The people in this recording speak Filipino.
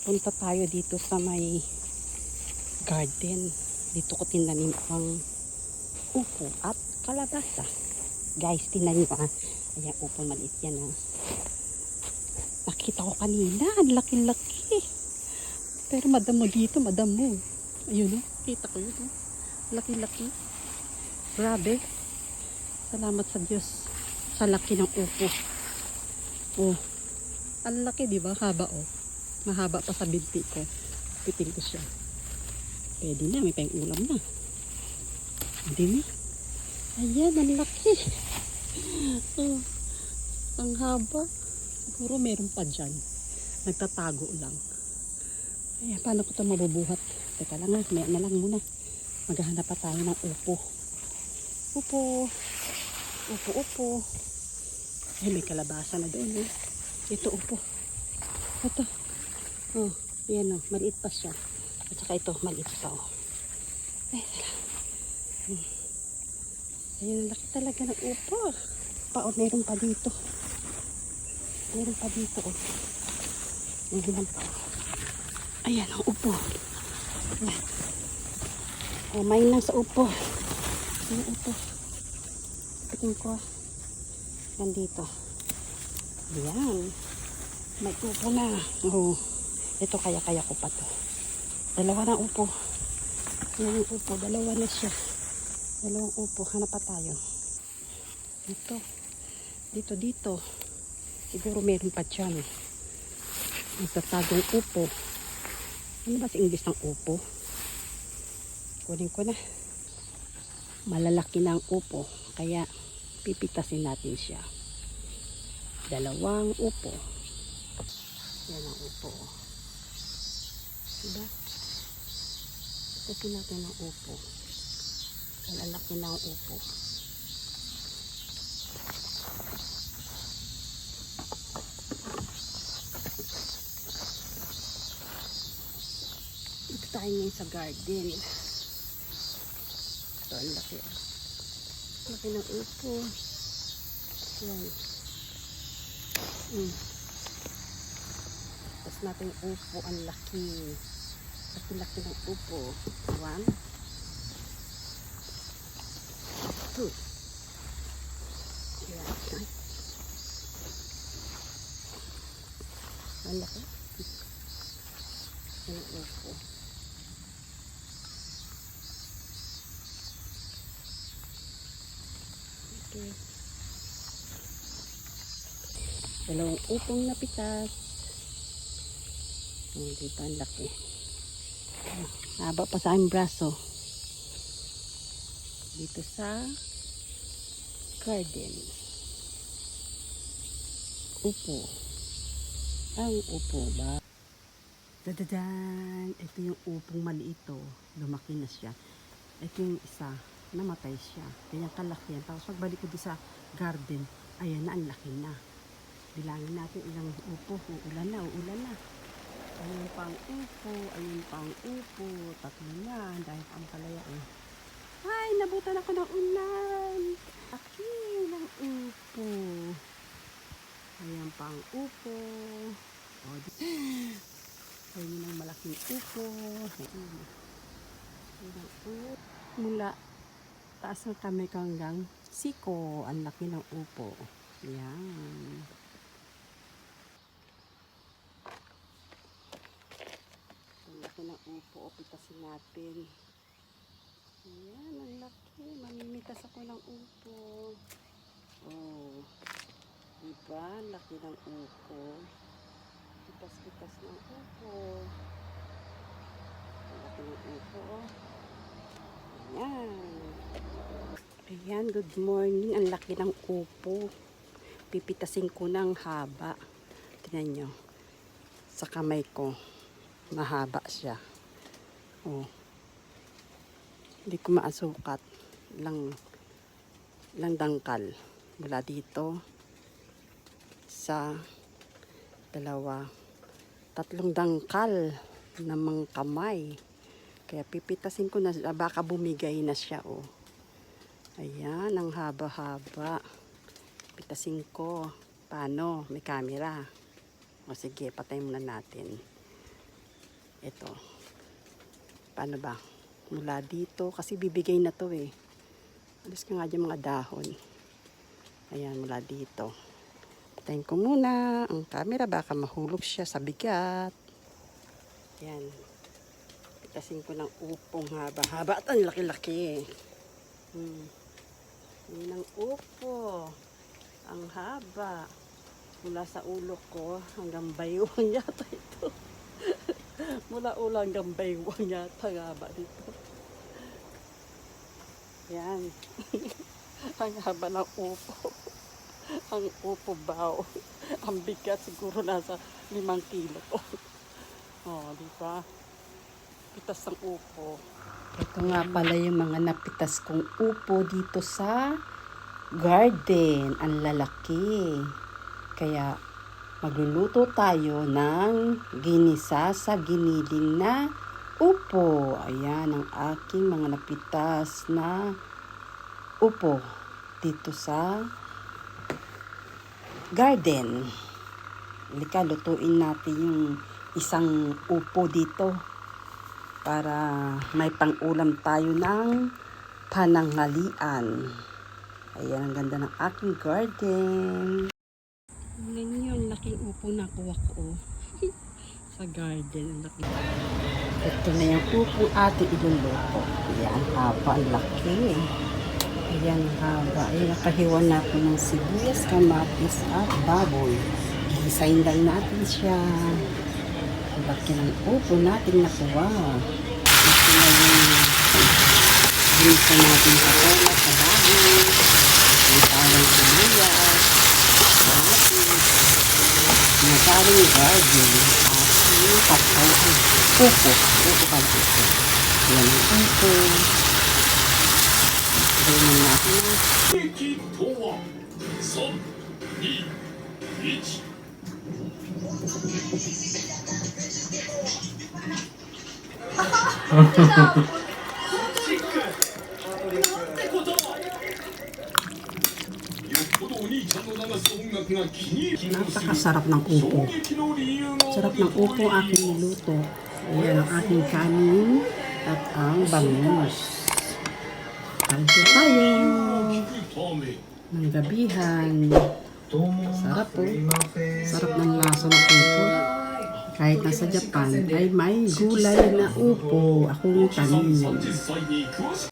punta tayo dito sa may garden. Dito ko tinanim ang upo at kalabasa. Guys, tinanim ko ah. Ayan, upo maliit yan ah. Nakita ko kanina, ang laki-laki. Pero madamo dito, madamo. Ayun oh, kita ko yun oh. Laki-laki. Grabe. Salamat sa Diyos. Sa laki ng upo. Oh. Ang laki, di ba? Haba, oh. Mahaba pa sa binti ko. Piting ko siya. Pwede na, may pang ulam na. Hindi na. Ayan, ang laki. Oh, ang haba. Siguro meron pa dyan. Nagtatago lang. Ayan, paano ko ito mabubuhat? Teka lang ha, may na lang muna. Maghahanap pa tayo ng upo. Upo. Upo, upo. Ay, may kalabasa na doon. Eh. Ito, upo. Ito. Oh, yan oh. Maliit pa siya. At saka ito, maliit pa oh. Ay. Ayun, laki talaga ng upo. Pa, oh, meron pa dito. Meron pa dito oh. Hilang pa. Ayan, ang upo. Ayan. Oh, main lang sa upo. Ayan, upo. Tingin ko. ah. Yan dito. Ayan. May upo na. Oh. Ito kaya-kaya ko pa to. Dalawa na upo. Yan ang upo. Dalawa na siya. Dalawang upo. Hanap pa tayo. Ito. Dito, dito. Siguro meron pa dyan. Nagtatagong upo. Ano ba sa English ng upo? Kunin ko na. Malalaki na ang upo. Kaya pipitasin natin siya. Dalawang upo. Yan ang upo. Diba? Pitasin natin ang upo. Malalaki na ang upo. Ito tayo ngayon sa garden. Ito, ang laki. Laki ng upo. Yan. Mm. Natin yung upo, ang laki. Laki-laki ng upo. One. Two. Yan. Ang laki. Ang upo. Okay. Dalawang upong napitas. Oh, dito ang laki. Haba pa sa aming braso. Dito sa garden. Upo. Ang upo ba? Dadadan! Ito yung upong maliit to. Lumaki na siya. Ito yung isa. Namatay siya. Ganyan kalaki yan. Tapos pagbalik ko sa garden, ayan na, ang laki na. Bilangin natin ilang upo. Uulan na, uulan na. Ayun pang upo, ayun pang upo. Tatlo na, dahil pang palaya eh. Ay, nabutan ako ng ulan. Aki ng upo. Ayan pang upo. O, ayun ang malaking upo. Ayun. Ayun ang upo. Mula taas ng ko hanggang siko. Ang laki ng upo. Yan. Ang upo. O, pitasin natin. Ayan, ang laki. Mamimitas ako ng upo. Oh. Diba? Laki ng upo. Pitas-pitas ng upo. Ang laki ng upo, oh. Ayan. Ayan, good morning. Ang laki ng upo. Pipitasin ko ng haba. Tingnan nyo. Sa kamay ko. Mahaba siya. Oh. Hindi ko maasukat. Lang, lang dangkal. Mula dito sa dalawa. Tatlong dangkal na mga kamay. Kaya pipitasin ko na, baka bumigay na siya, oh. Ayan, ang haba-haba. Pitasin ko. Paano? May camera. O sige, patay muna natin. Ito. Paano ba? Mula dito, kasi bibigay na to eh. Alis ka nga dyan mga dahon. Ayan, mula dito. Patayin ko muna ang camera, baka mahulog siya sa bigat. Ayan. Pitasin ko ng upong haba-haba. At ang laki-laki. Hmm. Yan ang upo. Ang haba. Mula sa ulo ko hanggang baywang yata ito. Mula ulo hanggang baywang ang haba dito. Yan. ang haba ng upo. ang upo bao. ang bigat siguro nasa limang kilo. oh, di ba? Pitas ng upo. Ito nga pala yung mga napitas kong upo dito sa garden. Ang lalaki. Kaya magluluto tayo ng ginisa sa giniling na upo. Ayan ang aking mga napitas na upo dito sa garden. Halika, lutuin natin yung isang upo dito para may pangulam tayo ng pananghalian. Ayan, ang ganda ng aking garden. Niyo, ang laking upo na kuha ko. Sa garden, ang laki. Ito na yung upo ate iluluto. Ayan, haba, ang laki. Ayan, haba. Ayan, nakahiwan natin ng sibuyas, kamatis, at baboy. Design lang natin siya. Ang laki ng upo natin nakuha. Ito na yung ginisa natin sa tola, sa baboy. あるいは牛乳パスタを多く多くかれていくような状況になります。Ha ha ha. Napakasarap ng upo. Sarap ng upo aking niluto. Ayan ang aking kanin at ang bangus. Kaldo tayo. Ng gabihan. Sarap po. Sarap ng lasa ng upo. Kahit nasa Japan ay may gulay na upo. Akong kanin.